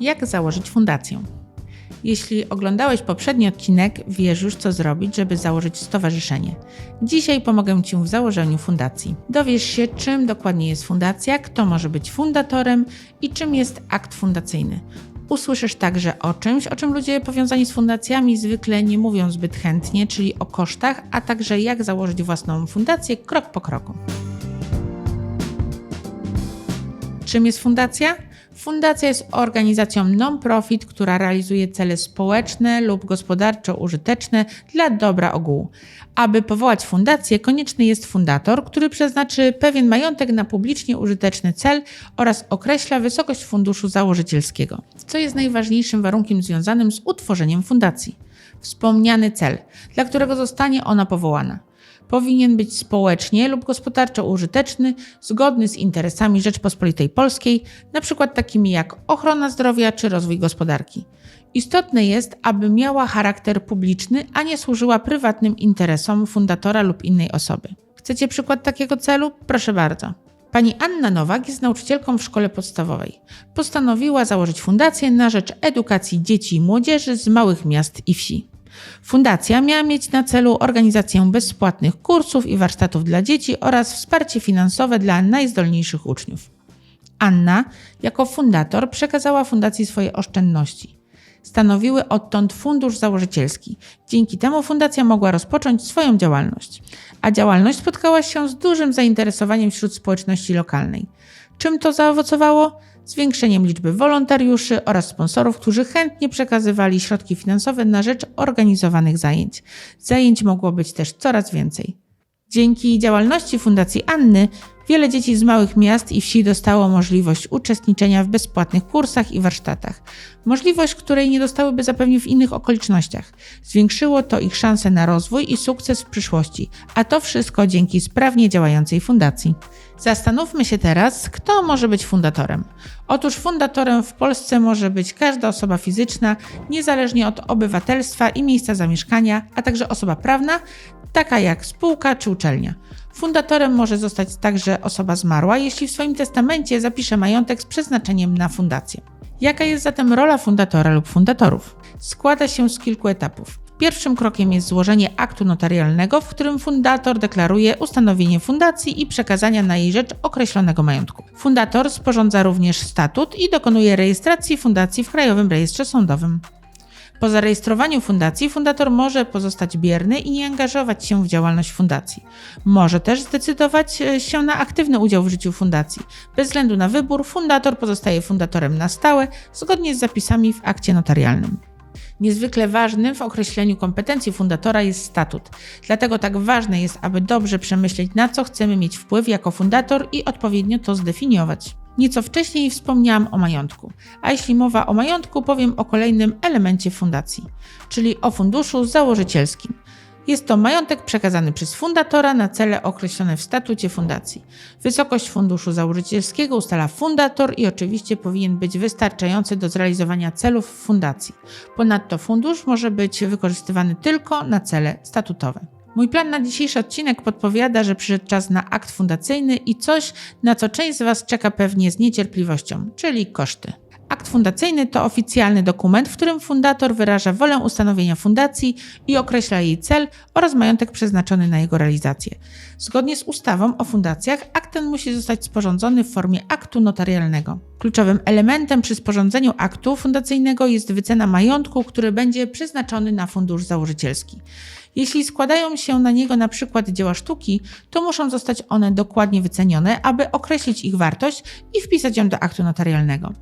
Jak założyć fundację? Jeśli oglądałeś poprzedni odcinek, wiesz już co zrobić, żeby założyć stowarzyszenie. Dzisiaj pomogę Ci w założeniu fundacji. Dowiesz się, czym dokładnie jest fundacja, kto może być fundatorem i czym jest akt fundacyjny. Usłyszysz także o czymś, o czym ludzie powiązani z fundacjami zwykle nie mówią zbyt chętnie, czyli o kosztach, a także jak założyć własną fundację krok po kroku. Czym jest fundacja? Fundacja jest organizacją non-profit, która realizuje cele społeczne lub gospodarczo-użyteczne dla dobra ogółu. Aby powołać fundację, konieczny jest fundator, który przeznaczy pewien majątek na publicznie użyteczny cel oraz określa wysokość funduszu założycielskiego, co jest najważniejszym warunkiem związanym z utworzeniem fundacji. Wspomniany cel, dla którego zostanie ona powołana powinien być społecznie lub gospodarczo użyteczny, zgodny z interesami Rzeczpospolitej Polskiej, np. takimi jak ochrona zdrowia czy rozwój gospodarki. Istotne jest, aby miała charakter publiczny, a nie służyła prywatnym interesom fundatora lub innej osoby. Chcecie przykład takiego celu? Proszę bardzo. Pani Anna Nowak jest nauczycielką w szkole podstawowej. Postanowiła założyć fundację na rzecz edukacji dzieci i młodzieży z małych miast i wsi. Fundacja miała mieć na celu organizację bezpłatnych kursów i warsztatów dla dzieci oraz wsparcie finansowe dla najzdolniejszych uczniów. Anna, jako fundator, przekazała fundacji swoje oszczędności. Stanowiły odtąd fundusz założycielski. Dzięki temu fundacja mogła rozpocząć swoją działalność. A działalność spotkała się z dużym zainteresowaniem wśród społeczności lokalnej. Czym to zaowocowało? zwiększeniem liczby wolontariuszy oraz sponsorów, którzy chętnie przekazywali środki finansowe na rzecz organizowanych zajęć. Zajęć mogło być też coraz więcej. Dzięki działalności Fundacji Anny wiele dzieci z małych miast i wsi dostało możliwość uczestniczenia w bezpłatnych kursach i warsztatach. Możliwość, której nie dostałyby zapewne w innych okolicznościach. Zwiększyło to ich szanse na rozwój i sukces w przyszłości, a to wszystko dzięki sprawnie działającej fundacji. Zastanówmy się teraz, kto może być fundatorem. Otóż fundatorem w Polsce może być każda osoba fizyczna, niezależnie od obywatelstwa i miejsca zamieszkania, a także osoba prawna, taka jak spółka czy uczelnia. Fundatorem może zostać także osoba zmarła, jeśli w swoim testamencie zapisze majątek z przeznaczeniem na fundację. Jaka jest zatem rola fundatora lub fundatorów? Składa się z kilku etapów. Pierwszym krokiem jest złożenie aktu notarialnego, w którym fundator deklaruje ustanowienie fundacji i przekazania na jej rzecz określonego majątku. Fundator sporządza również statut i dokonuje rejestracji fundacji w Krajowym Rejestrze Sądowym. Po zarejestrowaniu fundacji fundator może pozostać bierny i nie angażować się w działalność fundacji. Może też zdecydować e, się na aktywny udział w życiu fundacji. Bez względu na wybór, fundator pozostaje fundatorem na stałe, zgodnie z zapisami w akcie notarialnym. Niezwykle ważnym w określeniu kompetencji fundatora jest statut. Dlatego tak ważne jest, aby dobrze przemyśleć, na co chcemy mieć wpływ jako fundator i odpowiednio to zdefiniować. Nieco wcześniej wspomniałam o majątku, a jeśli mowa o majątku, powiem o kolejnym elemencie fundacji, czyli o funduszu założycielskim. Jest to majątek przekazany przez fundatora na cele określone w statucie fundacji. Wysokość funduszu założycielskiego ustala fundator i oczywiście powinien być wystarczający do zrealizowania celów fundacji. Ponadto fundusz może być wykorzystywany tylko na cele statutowe. Mój plan na dzisiejszy odcinek podpowiada, że przyszedł czas na akt fundacyjny i coś, na co część z Was czeka pewnie z niecierpliwością, czyli koszty. Akt fundacyjny to oficjalny dokument, w którym fundator wyraża wolę ustanowienia fundacji i określa jej cel oraz majątek przeznaczony na jego realizację. Zgodnie z ustawą o fundacjach, akt ten musi zostać sporządzony w formie aktu notarialnego. Kluczowym elementem przy sporządzeniu aktu fundacyjnego jest wycena majątku, który będzie przeznaczony na fundusz założycielski. Jeśli składają się na niego na przykład dzieła sztuki, to muszą zostać one dokładnie wycenione, aby określić ich wartość i wpisać ją do aktu notarialnego.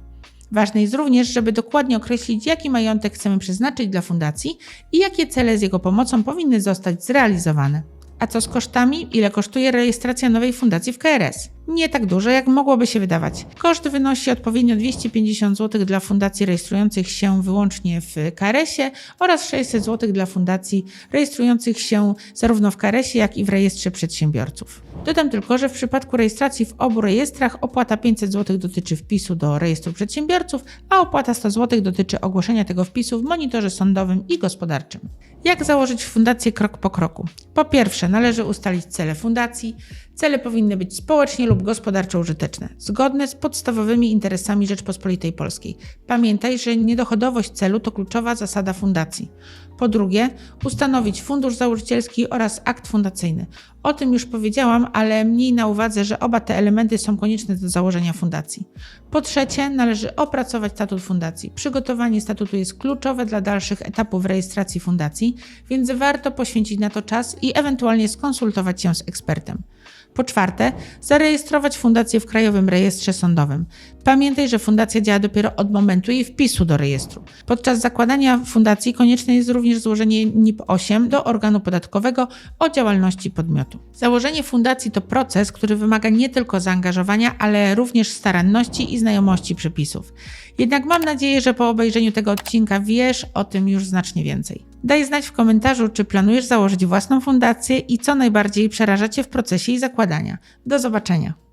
Ważne jest również, żeby dokładnie określić, jaki majątek chcemy przeznaczyć dla fundacji i jakie cele z jego pomocą powinny zostać zrealizowane. A co z kosztami? Ile kosztuje rejestracja nowej fundacji w KRS? Nie tak dużo, jak mogłoby się wydawać. Koszt wynosi odpowiednio 250 zł dla fundacji rejestrujących się wyłącznie w KRS-ie oraz 600 zł dla fundacji rejestrujących się zarówno w KRS-ie, jak i w rejestrze przedsiębiorców. Dodam tylko, że w przypadku rejestracji w obu rejestrach opłata 500 zł dotyczy wpisu do rejestru przedsiębiorców, a opłata 100 zł dotyczy ogłoszenia tego wpisu w monitorze sądowym i gospodarczym. Jak założyć fundację krok po kroku? Po pierwsze, należy ustalić cele fundacji. Cele powinny być społecznie lub gospodarczo użyteczne, zgodne z podstawowymi interesami Rzeczpospolitej Polskiej. Pamiętaj, że niedochodowość celu to kluczowa zasada fundacji. Po drugie, ustanowić fundusz założycielski oraz akt fundacyjny. O tym już powiedziałam, ale mniej na uwadze, że oba te elementy są konieczne do założenia fundacji. Po trzecie, należy opracować statut fundacji. Przygotowanie statutu jest kluczowe dla dalszych etapów rejestracji fundacji, więc warto poświęcić na to czas i ewentualnie skonsultować się z ekspertem. Po czwarte, zarejestrować fundację w Krajowym Rejestrze Sądowym. Pamiętaj, że fundacja działa dopiero od momentu jej wpisu do rejestru. Podczas zakładania fundacji konieczne jest również złożenie NIP-8 do organu podatkowego o działalności podmiotu. Założenie fundacji to proces, który wymaga nie tylko zaangażowania, ale również staranności i znajomości przepisów. Jednak mam nadzieję, że po obejrzeniu tego odcinka wiesz o tym już znacznie więcej. Daj znać w komentarzu, czy planujesz założyć własną fundację i co najbardziej przeraża Cię w procesie jej zakładania. Do zobaczenia.